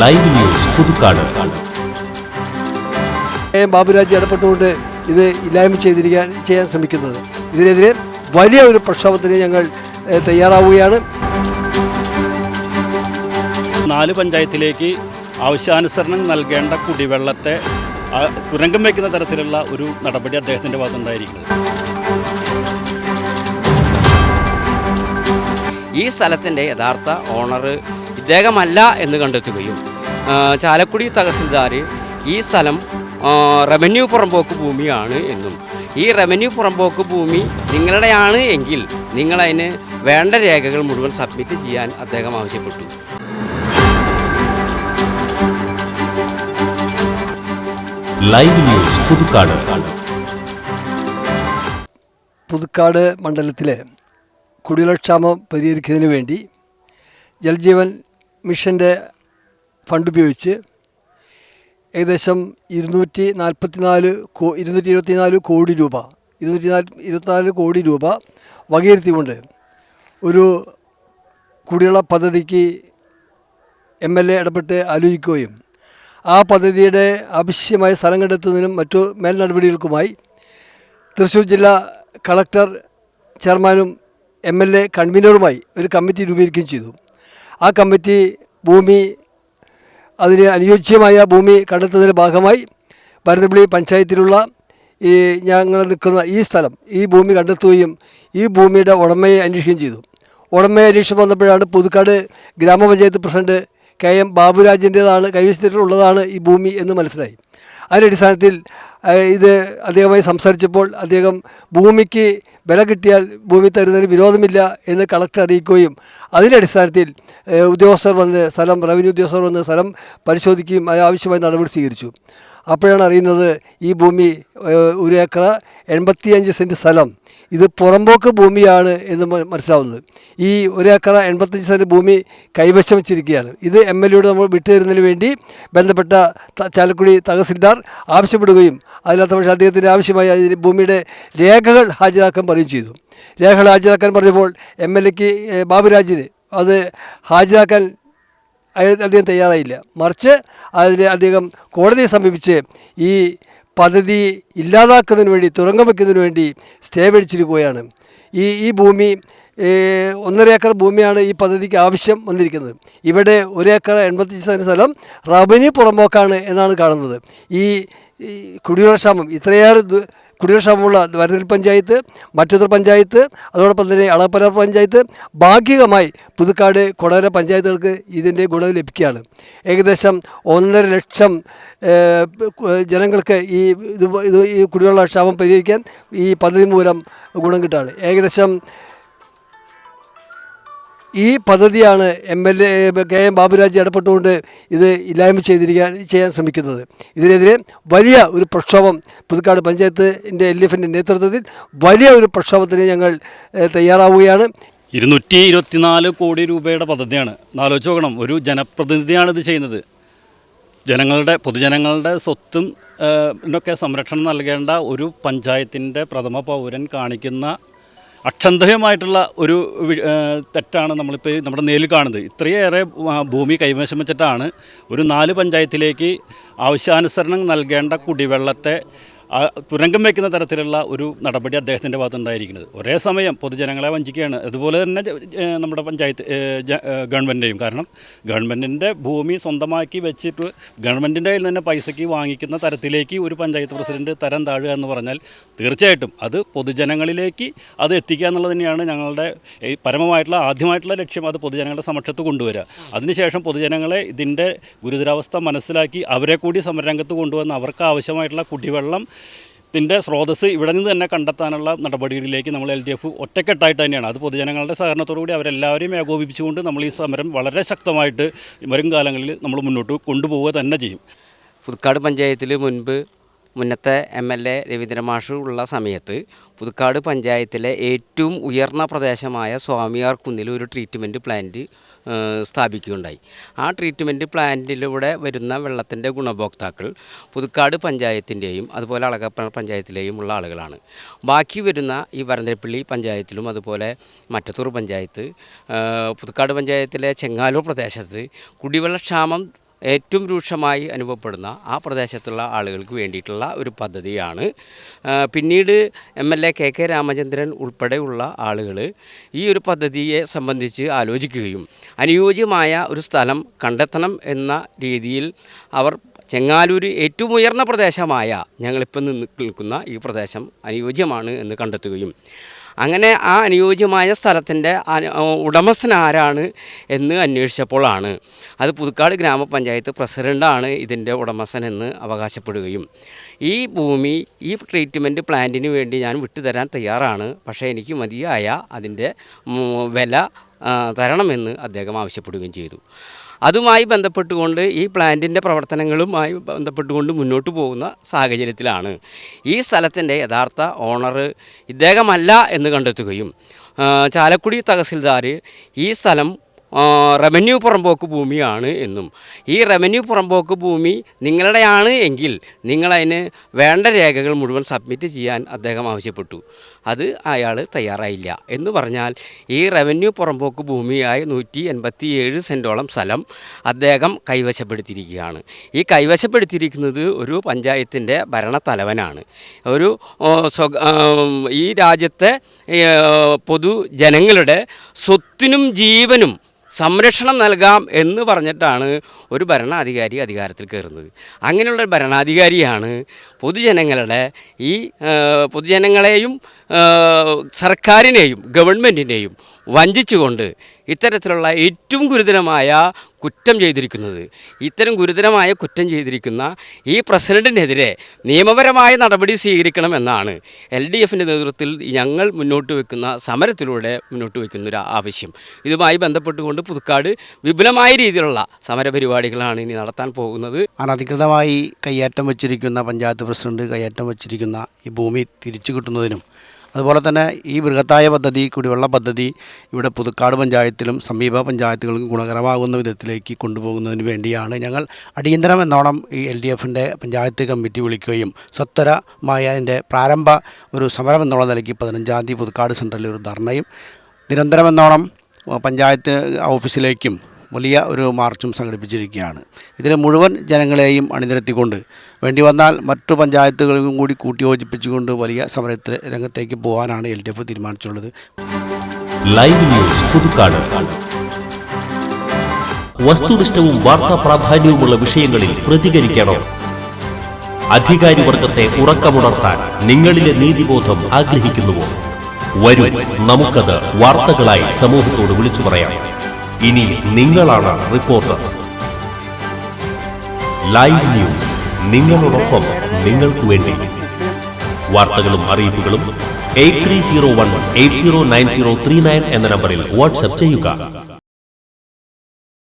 Live news Puthukkad. Baburaj ഇടപെട്ടുകൊണ്ട് ഇത് ഇല്ലായ്മ ചെയ്തിരിക്കാൻ ചെയ്യാൻ ശ്രമിക്കുന്നത്. ഇതിനെതിരെ വലിയ ഒരു പ്രക്ഷോഭത്തിന് ഞങ്ങൾ തയ്യാറാവുകയാണ്. നാല് പഞ്ചായത്തിലേക്ക് ആവശ്യാനുസരണം നൽകേണ്ട കുടിവെള്ളത്തെ തുരങ്കം വയ്ക്കുന്ന തരത്തിലുള്ള ഒരു നടപടി അദ്ദേഹത്തിന്റെ ഭാഗത്തുണ്ടായിരിക്കുന്നത് ഈ സ്ഥലത്തിന്റെ യഥാർത്ഥ ഓണർ ഇദ്ദേഹമല്ല എന്ന് കണ്ടെത്തുകയും ചാലക്കുടി തഹസിൽദാർ ഈ സ്ഥലം റവന്യൂ പുറമ്പോക്ക് ഭൂമിയാണ് എന്നും. ഈ റവന്യൂ പുറമ്പോക്ക് ഭൂമി നിങ്ങളുടെയാണ് എങ്കിൽ നിങ്ങളതിന് വേണ്ട രേഖകൾ മുഴുവൻ സബ്മിറ്റ് ചെയ്യാൻ അദ്ദേഹം ആവശ്യപ്പെട്ടു. Live news Puthukkad. പുതുക്കാട് മണ്ഡലത്തിലെ കുടിവെള്ളക്ഷാമം പരിഹരിക്കുന്നതിന് വേണ്ടി ജൽജീവൻ മിഷന്റെ ഫണ്ട് ഉപയോഗിച്ച് ഏകദേശം ഇരുന്നൂറ്റി നാൽപ്പത്തിനാല് കോ ഇരുന്നൂറ്റി ഇരുപത്തി നാല് കോടി രൂപ ഇരുന്നൂറ്റി നാല് ഇരുപത്തിനാല് കോടി രൂപ വകയിരുത്തിക്കൊണ്ട് ഒരു കുടിവെള്ള പദ്ധതിക്ക് എം എൽ എ ഇടപെട്ട് ആലോചിക്കുകയും ആ പദ്ധതിയുടെ ആവശ്യമായ സ്ഥലം കണ്ടെത്തുന്നതിനും മറ്റു മേൽ നടപടികൾക്കുമായി തൃശ്ശൂർ ജില്ലാ കളക്ടർ ചെയർമാനും എം എൽ എ കൺവീനറുമായി ഒരു കമ്മിറ്റി രൂപീകരിക്കുകയും ചെയ്തു. ആ കമ്മിറ്റി ഭൂമി അതിന് അനുയോജ്യമായ ഭൂമി കണ്ടെത്തുന്നതിന്റെ ഭാഗമായി ഭരതപ്പള്ളി പഞ്ചായത്തിലുള്ള ഈ ഞങ്ങൾ നിൽക്കുന്ന ഈ സ്ഥലം ഈ ഭൂമി കണ്ടെത്തുകയും ഈ ഭൂമിയുടെ ഉടമയെ അന്വേഷിക്കുകയും ചെയ്തു. ഉടമയെ അന്വേഷിച്ച് വന്നപ്പോഴാണ് പുതുക്കാട് ഗ്രാമപഞ്ചായത്ത് പ്രസിഡന്റ് കെ എം ബാബുരാജിന്റേതാണ് കൈവശത്തിലുള്ളതാണ് ഈ ഭൂമി എന്ന് മനസ്സിലായി. അതിന്റെ അടിസ്ഥാനത്തിൽ ഇത് അദ്ദേഹമായി സംസാരിച്ചപ്പോൾ അദ്ദേഹം ഭൂമിക്ക് വില കിട്ടിയാൽ ഭൂമി തരുന്നതിന് വിരോധമില്ല എന്ന് കളക്ടർ അറിയിക്കുകയും അതിന്റെ അടിസ്ഥാനത്തിൽ ഉദ്യോഗസ്ഥർ വന്ന് സ്ഥലം റവന്യൂ ഉദ്യോഗസ്ഥർ വന്ന് സ്ഥലം പരിശോധിക്കുകയും ആവശ്യമായ നടപടി സ്വീകരിച്ചു. അപ്പോഴാണ് അറിയുന്നത് ഈ ഭൂമി ഒരു ഏക്കർ എൺപത്തിയഞ്ച് സെന്റ് സ്ഥലം. ഇത് പുറമ്പോക്ക് ഭൂമിയാണ് എന്ന് മനസ്സിലാവുന്നത്. ഈ ഒരു ഏക്കർ എൺപത്തഞ്ച് സെന്റ് ഭൂമി കൈവശം വെച്ചിരിക്കുകയാണ്. ഇത് എം എൽ എയോട് നമ്മൾ വിട്ടുതരുന്നതിന് വേണ്ടി ബന്ധപ്പെട്ട ചാലക്കുടി തഹസിൽദാർ ആവശ്യപ്പെടുകയും അതിനകത്ത് പക്ഷേ അദ്ദേഹത്തിന്റെ ആവശ്യമായി ഭൂമിയുടെ രേഖകൾ ഹാജരാക്കാൻ പറയുകയും ചെയ്തു. രേഖകൾ ഹാജരാക്കാൻ പറഞ്ഞപ്പോൾ എം എൽ എക്ക് ബാബുരാജിന് അത് ഹാജരാക്കാൻ അദ്ദേഹം തയ്യാറായില്ല. മറിച്ച് അതിന് അദ്ദേഹം കോടതിയെ സമീപിച്ച് ഈ പദ്ധതി ഇല്ലാതാക്കുന്നതിന് വേണ്ടി തുറങ്കം വയ്ക്കുന്നതിന് വേണ്ടി സ്റ്റേ മേടിച്ചിരിക്കുകയാണ്. ഈ ഈ ഭൂമി ഒന്നര ഏക്കർ ഭൂമിയാണ് ഈ പദ്ധതിക്ക് ആവശ്യം വന്നിരിക്കുന്നത്. ഇവിടെ ഒരു ഏക്കർ എൺപത്തി സെന്റ് സ്ഥലം റവന്യൂ പുറമ്പോക്കാണ് എന്നാണ് കാണുന്നത്. ഈ ഈ കുടിവെള്ളക്ഷാമം ഇത്രയേറെ കുടിവെള്ളക്ഷാമമുള്ള വരതിൽ പഞ്ചായത്ത് മറ്റൊരു പഞ്ചായത്ത് അതോടൊപ്പം തന്നെ അളപ്പര പഞ്ചായത്ത് ഭാഗികമായി പുതുക്കാട് കൊടകര പഞ്ചായത്തുകൾക്ക് ഇതിന്റെ ഗുണം ലഭിക്കുകയാണ്. ഏകദേശം ഒന്നര ലക്ഷം ജനങ്ങൾക്ക് ഈ ഇത് ഈ കുടിവെള്ള ക്ഷാമം പരിഹരിക്കാൻ ഈ പദ്ധതി മൂലം ഗുണം കിട്ടുകയാണ് ഏകദേശം ഈ പദ്ധതിയാണ് M L A K M Baburaj ഇടപെട്ടുകൊണ്ട് ഇത് ഇല്ലായ്മ ചെയ്തിരിക്കാൻ ചെയ്യാൻ ശ്രമിക്കുന്നത്. ഇതിനെതിരെ വലിയ ഒരു പ്രക്ഷോഭം പുതുക്കാട് പഞ്ചായത്തിന്റെ എൽ എഫിന്റെ നേതൃത്വത്തിൽ വലിയ ഒരു പ്രക്ഷോഭത്തിന് ഞങ്ങൾ തയ്യാറാവുകയാണ്. ഇരുന്നൂറ്റി ഇരുപത്തിനാല് കോടി രൂപയുടെ പദ്ധതിയാണ്. ആലോചിച്ച് നോക്കണം ഒരു ജനപ്രതിനിധിയാണ് ഇത് ചെയ്യുന്നത്. ജനങ്ങളുടെ പൊതുജനങ്ങളുടെ സ്വത്തും ഒക്കെ സംരക്ഷണം നൽകേണ്ട ഒരു പഞ്ചായത്തിന്റെ പ്രഥമ പൗരൻ കാണിക്കുന്ന അക്ഷന്തഹ്യമായിട്ടുള്ള ഒരു തെറ്റാണ് നമ്മളിപ്പോൾ നമ്മുടെ നേരിൽ കാണുന്നത്. ഇത്രയേറെ ഭൂമി കൈവശം വെച്ചിട്ടാണ് ഒരു നാല് പഞ്ചായത്തിലേക്ക് ആവശ്യാനുസരണം നൽകേണ്ട കുടിവെള്ളത്തെ തുരങ്കം വയ്ക്കുന്ന തരത്തിലുള്ള ഒരു നടപടി അദ്ദേഹത്തിന്റെ ഭാഗത്തുണ്ടായിരിക്കുന്നത് ഒരേ സമയം പൊതുജനങ്ങളെ വഞ്ചിക്കുകയാണ്. അതുപോലെ തന്നെ നമ്മുടെ പഞ്ചായത്ത് ഗവൺമെന്റേയും കാരണം ഗവൺമെന്റിന്റെ ഭൂമി സ്വന്തമാക്കി വെച്ചിട്ട് ഗവൺമെന്റിന്റെ കയ്യിൽ തന്നെ പൈസയ്ക്ക് വാങ്ങിക്കുന്ന തരത്തിലേക്ക് ഒരു പഞ്ചായത്ത് പ്രസിഡന്റ് തരം താഴുക എന്ന് പറഞ്ഞാൽ തീർച്ചയായിട്ടും അത് പൊതുജനങ്ങളിലേക്ക് അത് എത്തിക്കുക എന്നുള്ളത് തന്നെയാണ് ഞങ്ങളുടെ പരമമായിട്ടുള്ള ആദ്യമായിട്ടുള്ള ലക്ഷ്യം അത് പൊതുജനങ്ങളുടെ സമക്ഷത്ത് കൊണ്ടുവരിക. അതിനുശേഷം പൊതുജനങ്ങളെ ഇതിന്റെ ഗുരുതരാവസ്ഥ മനസ്സിലാക്കി അവരെ കൂടി സമരരംഗത്ത് കൊണ്ടുവന്ന് അവർക്ക് ആവശ്യമായിട്ടുള്ള കുടിവെള്ളം ഇതിന്റെ സ്രോതസ് ഇവിടെ നിന്ന് തന്നെ കണ്ടെത്താനുള്ള നടപടികളിലേക്ക് നമ്മൾ എൽ ഡി എഫ് ഒറ്റക്കെട്ടായിട്ട് തന്നെയാണ്. അത് പൊതുജനങ്ങളുടെ സഹകരണത്തോടുകൂടി അവരെല്ലാവരെയും ഏകോപിപ്പിച്ചുകൊണ്ട് നമ്മൾ ഈ സമരം വളരെ ശക്തമായിട്ട് വരും കാലങ്ങളിൽ നമ്മൾ മുന്നോട്ട് കൊണ്ടുപോവുക തന്നെ ചെയ്യും. പുതുക്കാട് പഞ്ചായത്തിൽ മുൻപ് മുന്നത്തെ എം എൽ എ രവീന്ദ്ര സമയത്ത് പുതുക്കാട് പഞ്ചായത്തിലെ ഏറ്റവും ഉയർന്ന പ്രദേശമായ സ്വാമിയാർ കുന്നിൽ ഒരു ട്രീറ്റ്മെന്റ് പ്ലാന്റ് സ്ഥാപിക്കുകയുണ്ടായി. ആ ട്രീറ്റ്മെന്റ് പ്ലാന്റിലൂടെ വരുന്ന വെള്ളത്തിന്റെ ഗുണഭോക്താക്കൾ പുതുക്കാട് പഞ്ചായത്തിന്റെയും അതുപോലെ അളകപ്പ പഞ്ചായത്തിലെയും ഉള്ള ആളുകളാണ്. ബാക്കി വരുന്ന ഈ വരന്തരപ്പള്ളി പഞ്ചായത്തിലും അതുപോലെ മറ്റത്തൂർ പഞ്ചായത്ത് പുതുക്കാട് പഞ്ചായത്തിലെ ചെങ്ങാലൂർ പ്രദേശത്ത് കുടിവെള്ളക്ഷാമം ഏറ്റവും രൂക്ഷമായി അനുഭവപ്പെടുന്ന ആ പ്രദേശത്തുള്ള ആളുകൾക്ക് വേണ്ടിയിട്ടുള്ള ഒരു പദ്ധതിയാണ്. പിന്നീട് M L A K K Ramachandran ഉൾപ്പെടെയുള്ള ആളുകൾ ഈ ഒരു പദ്ധതിയെ സംബന്ധിച്ച് ആലോചിക്കുകയും അനുയോജ്യമായ ഒരു സ്ഥലം കണ്ടെത്തണം എന്ന രീതിയിൽ അവർ ചെങ്ങാലൂർ ഏറ്റവും ഉയർന്ന പ്രദേശമായ ഞങ്ങളിപ്പോൾ നിന്ന് നിൽക്കുന്ന ഈ പ്രദേശം അനുയോജ്യമാണ് എന്ന് കണ്ടെത്തുകയും അങ്ങനെ ആ അനുയോജ്യമായ സ്ഥലത്തിന്റെ ഉടമസ്ഥൻ ആരാണ് എന്ന് അന്വേഷിച്ചപ്പോഴാണ് അത് പുതുക്കാട് ഗ്രാമപഞ്ചായത്ത് പ്രസിഡന്റാണ് ഇതിന്റെ ഉടമസ്ഥൻ എന്ന് അവകാശപ്പെടുകയും. ഈ ഭൂമി ഈ ട്രീറ്റ്മെന്റ് പ്ലാന്റിന് വേണ്ടി ഞാൻ വിട്ടുതരാൻ തയ്യാറാണ്. പക്ഷേ എനിക്ക് മതിയായ അതിന്റെ വില തരണമെന്ന് അദ്ദേഹം ആവശ്യപ്പെടുകയും ചെയ്തു. അതുമായി ബന്ധപ്പെട്ടുകൊണ്ട് ഈ പ്ലാന്റിന്റെ പ്രവർത്തനങ്ങളുമായി ബന്ധപ്പെട്ടുകൊണ്ട് മുന്നോട്ട് പോകുന്ന സാഹചര്യത്തിലാണ്. ഈ സ്ഥലത്തിന്റെ യഥാർത്ഥ ഓണർ ഇദ്ദേഹമല്ല എന്ന് കണ്ടെത്തുകയും ചാലക്കുടി തഹസിൽദാർ ഈ സ്ഥലം റവന്യൂ പുറമ്പോക്ക് ഭൂമിയാണ് എന്നും. ഈ റവന്യൂ പുറമ്പോക്ക് ഭൂമി നിങ്ങളുടെയാണ് എങ്കിൽ നിങ്ങളതിന് വേണ്ട രേഖകൾ മുഴുവൻ സബ്മിറ്റ് ചെയ്യാൻ അദ്ദേഹം ആവശ്യപ്പെട്ടു. അത് അയാൾ തയ്യാറായില്ല. എന്ന് പറഞ്ഞാൽ ഈ റവന്യൂ പുറമ്പോക്ക് ഭൂമിയായ നൂറ്റി എൺപത്തി ഏഴ് സെന്റോളം സ്ഥലം അദ്ദേഹം കൈവശപ്പെടുത്തിയിരിക്കുകയാണ്. ഈ കൈവശപ്പെടുത്തിയിരിക്കുന്നത് ഒരു പഞ്ചായത്തിന്റെ ഭരണത്തലവനാണ്. ഒരു ഈ രാജ്യത്തെ പൊതു പൊതുജനങ്ങളുടെ സ്വത്തിനും ജീവനും സംരക്ഷണം നൽകാം എന്ന് പറഞ്ഞിട്ടാണ് ഒരു ഭരണാധികാരി അധികാരത്തിൽ കയറുന്നത്. അങ്ങനെയുള്ള ഭരണാധികാരിയാണ് പൊതുജനങ്ങളുടെ ഈ പൊതുജനങ്ങളെയും സർക്കാരിനെയും ഗവൺമെന്റിനെയും വഞ്ചിച്ചുകൊണ്ട് ഇത്തരത്തിലുള്ള ഏറ്റവും ഗുരുതരമായ കുറ്റം ചെയ്തിരിക്കുന്നത്. ഇത്തരം ഗുരുതരമായ കുറ്റം ചെയ്തിരിക്കുന്ന ഈ പ്രസിഡന്റിനെതിരെ നിയമപരമായ നടപടി സ്വീകരിക്കണമെന്നാണ് എൽ ഡി എഫിന്റെ നേതൃത്വത്തിൽ ഞങ്ങൾ മുന്നോട്ട് വെക്കുന്ന സമരത്തിലൂടെ മുന്നോട്ട് വയ്ക്കുന്ന ഒരു ആവശ്യം. ഇതുമായി ബന്ധപ്പെട്ടുകൊണ്ട് പുതുക്കാട് വിപുലമായ രീതിയിലുള്ള സമരപരിപാടികളാണ് ഇനി നടത്താൻ പോകുന്നത്. അനധികൃതമായി കയ്യേറ്റം വച്ചിരിക്കുന്ന പഞ്ചായത്ത് പ്രസിഡന്റ് കയ്യേറ്റം വച്ചിരിക്കുന്ന ഈ ഭൂമി തിരിച്ചു കിട്ടുന്നതിനും അതുപോലെ തന്നെ ഈ ബൃഹത്തായ പദ്ധതി കുടിവെള്ള പദ്ധതി ഇവിടെ പുതുക്കാട് പഞ്ചായത്തിലും സമീപ പഞ്ചായത്തുകൾക്കും ഗുണകരമാകുന്ന വിധത്തിലേക്ക് കൊണ്ടുപോകുന്നതിന് വേണ്ടിയാണ് ഞങ്ങൾ അടിയന്തരം എന്നോണം ഈ എൽ ഡി എഫിന്റെ പഞ്ചായത്ത് കമ്മിറ്റി വിളിക്കുകയും സത്വരമായ അതിന്റെ പ്രാരംഭ ഒരു സമരം എന്നുള്ള നിലയ്ക്ക് പതിനഞ്ചാം തീയതി പുതുക്കാട് സെൻട്രലിൽ ഒരു ധർണയും നിരന്തരം എന്നോണം പഞ്ചായത്ത് ഓഫീസിലേക്കും വലിയ ഒരു മാർച്ചും സംഘടിപ്പിച്ചിരിക്കുകയാണ്. ഇതിൽ മുഴുവൻ ജനങ്ങളെയും അണിനിരത്തിക്കൊണ്ട് വേണ്ടി വന്നാൽ മറ്റു പഞ്ചായത്തുകളും കൂടി കൂട്ടിയോജിപ്പിച്ചുകൊണ്ട് വലിയ സമരത്തിൽ രംഗത്തേക്ക് പോകാനാണ് എൽ ഡി എഫ് തീരുമാനിച്ചിട്ടുള്ളത്. Live news Puthukkad. വസ്തുനിഷ്ഠവും വാർത്താ പ്രാധാന്യവുമുള്ള വിഷയങ്ങളിൽ പ്രതികരിക്കണം. അധികാരി വർഗത്തെ ഉറക്കമുണർത്താൻ നിങ്ങളിലെ നീതിബോധം ആഗ്രഹിക്കുന്നുവോ? വരൂ നമുക്കത് വാർത്തകളായി സമൂഹത്തോട് വിളിച്ചു പറയാം. ഇനി നിങ്ങളാണ് റിപ്പോർട്ടർ. ലൈവ് ന്യൂസ് നിങ്ങളോടൊപ്പം നിങ്ങൾക്ക് വേണ്ടി. വാർത്തകളും അറിയിപ്പുകളും eight three zero one eight zero nine zero three nine എന്ന നമ്പറിൽ വാട്സ്ആപ്പ് ചെയ്യുക.